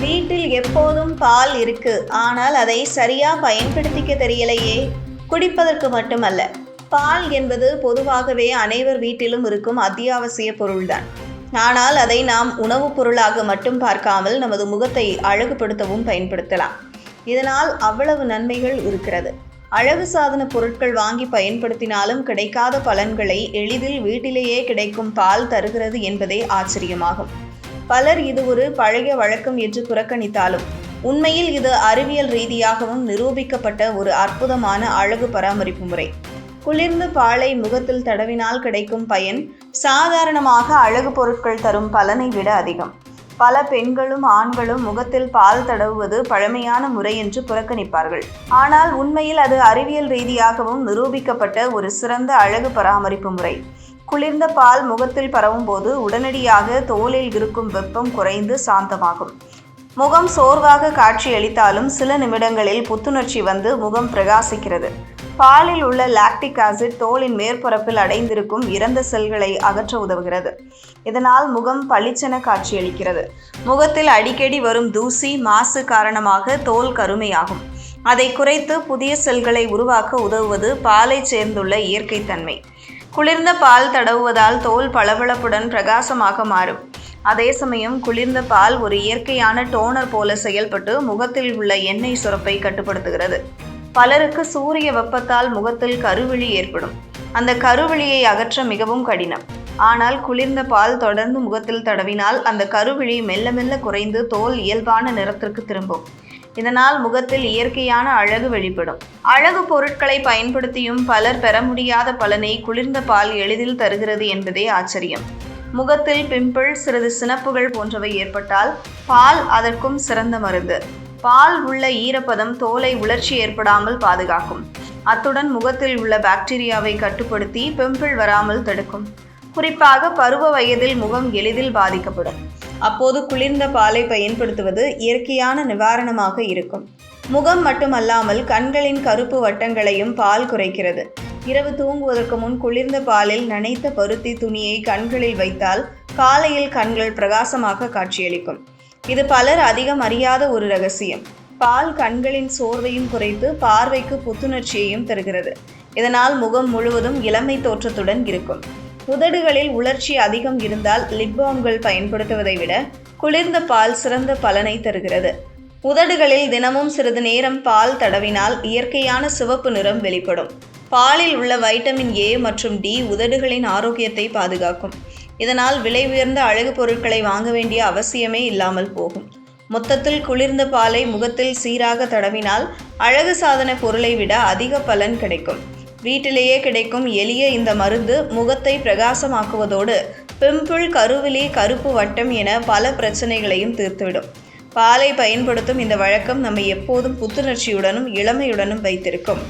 வீட்டில் எப்போதும் பால் இருக்கு. ஆனால் அதை சரியா பயன்படுத்திக்க தெரியலையே. குடிப்பதற்கு மட்டுமல்ல பால் என்பது பொதுவாகவே அனைவர் வீட்டிலும் இருக்கும் அத்தியாவசிய பொருள்தான். ஆனால் அதை நாம் உணவுப் பொருளாக மட்டும் பார்க்காமல் நமது முகத்தை அழகுபடுத்தவும் பயன்படுத்தலாம். இதனால் அவ்வளவு நன்மைகள் இருக்கிறது. அழகு சாதன பொருட்கள் வாங்கி பயன்படுத்தினாலும் கிடைக்காத பலன்களை எளிதில் வீட்டிலேயே கிடைக்கும் பால் தருகிறது என்பதே ஆச்சரியமாகும். பலர் இது ஒரு பழைய வழக்கம் என்று புறக்கணித்தாலும் உண்மையில் இது அறிவியல் ரீதியாகவும் நிரூபிக்கப்பட்ட ஒரு அற்புதமான அழகு பராமரிப்பு முறை. குளிர்ந்த பாலை முகத்தில் தடவினால் கிடைக்கும் பயன் சாதாரணமாக அழகு பொருட்கள் தரும் பலனை விட அதிகம். பல பெண்களும் ஆண்களும் முகத்தில் பால் தடவுவது பழமையான முறை என்று புறக்கணிப்பார்கள். ஆனால் உண்மையில் அது அறிவியல் ரீதியாகவும் நிரூபிக்கப்பட்ட ஒரு சிறந்த அழகு பராமரிப்பு முறை. குளிர்ந்த பால் முகத்தில் பரவும் போது உடனடியாக தோலில் இருக்கும் வெப்பம் குறைந்து சாந்தமாகும். முகம் சோர்வாக காட்சியளித்தாலும் சில நிமிடங்களில் புத்துணர்ச்சி வந்து முகம் பிரகாசிக்கிறது. பாலில் உள்ள லாக்டிக் ஆசிட் தோலின் மேற்பரப்பில் அடைந்திருக்கும் இறந்த செல்களை அகற்ற உதவுகிறது. இதனால் முகம் பளிச்சென காட்சியளிக்கிறது. முகத்தில் அடிக்கடி வரும் தூசி மாசு காரணமாக தோல் கருமையாகும். அதை குறைத்து புதிய செல்களை உருவாக்க உதவுவது பாலை சேர்ந்துள்ள இயற்கை தன்மை குளிர்ந்த பால் தடவுவதால் தோல் பளபளப்புடன் பிரகாசமாக மாறும். அதே சமயம் குளிர்ந்த பால் ஒரு இயற்கையான டோனர் போல செயல்பட்டு முகத்தில் உள்ள எண்ணெய் சுரப்பை கட்டுப்படுத்துகிறது. பலருக்கு சூரிய வெப்பத்தால் முகத்தில் கருவிழி ஏற்படும். அந்த கருவிழியை அகற்ற மிகவும் கடினம். ஆனால் குளிர்ந்த பால் தொடர்ந்து முகத்தில் தடவினால் அந்த கருவிழி மெல்ல மெல்ல குறைந்து தோல் இயல்பான நிறத்திற்கு திரும்பும். இதனால் முகத்தில் இயற்கையான அழகு வெளிப்படும். அழகு பொருட்களை பயன்படுத்தியும் பலர் பெற முடியாத பலனை குளிர்ந்த பால் எளிதில் தருகிறது என்பதே ஆச்சரியம். முகத்தில் பிம்பிள் சிறிது சினப்புகள் போன்றவை ஏற்பட்டால் பால் அதற்கும் சிறந்த மருந்து. பால் உள்ள ஈரப்பதம் தோலை உலர்ச்சி ஏற்படாமல் பாதுகாக்கும். அத்துடன் முகத்தில் உள்ள பாக்டீரியாவை கட்டுப்படுத்தி பிம்பிள் வராமல் தடுக்கும். குறிப்பாக பருவ வயதில் முகம் எளிதில் பாதிக்கப்படும். அப்போது குளிர்ந்த பாலை பயன்படுத்துவது இயற்கையான நிவாரணமாக இருக்கும். முகம் மட்டுமல்லாமல் கண்களின் கருப்பு வட்டங்களையும் பால் குறைக்கிறது. இரவு தூங்குவதற்கு முன் குளிர்ந்த பாலில் நனைத்த பருத்தி துணியை கண்களில் வைத்தால் காலையில் கண்கள் பிரகாசமாக காட்சியளிக்கும். இது பலர் அதிகம் அறியாத ஒரு ரகசியம். பால் கண்களின் சோர்வையும் குறைத்து பார்வைக்கு புத்துணர்ச்சியையும் தருகிறது. இதனால் முகம் முழுவதும் இளமை தோற்றத்துடன் இருக்கும். உதடுகளில் உலர்ச்சி அதிகம் இருந்தால் லிப்பாம்கள் பயன்படுத்துவதை விட குளிர்ந்த பால் சிறந்த பலனை தருகிறது. உதடுகளில் தினமும் சிறிது நேரம் பால் தடவினால் இயற்கையான சிவப்பு நிறம் வெளிப்படும். பாலில் உள்ள வைட்டமின் ஏ மற்றும் டி உதடுகளின் ஆரோக்கியத்தை பாதுகாக்கும். இதனால் விலை உயர்ந்த அழகு பொருட்களை வாங்க வேண்டிய அவசியமே இல்லாமல் போகும். மொத்தத்தில் குளிர்ந்த பாலை முகத்தில் சீராக தடவினால் அழகு சாதன பொருளை விட அதிக பலன் கிடைக்கும். வீட்டிலேயே கிடைக்கும் எளிய இந்த மருந்து முகத்தை பிரகாசமாக்குவதோடு பிம்பிள் கருவிலி கருப்பு வட்டம் என பல பிரச்சனைகளையும் தீர்த்துவிடும். பாலை பயன்படுத்தும் இந்த வழக்கம் நம்மை எப்போதும் புத்துணர்ச்சியுடனும் இளமையுடனும் வைத்திருக்கும்.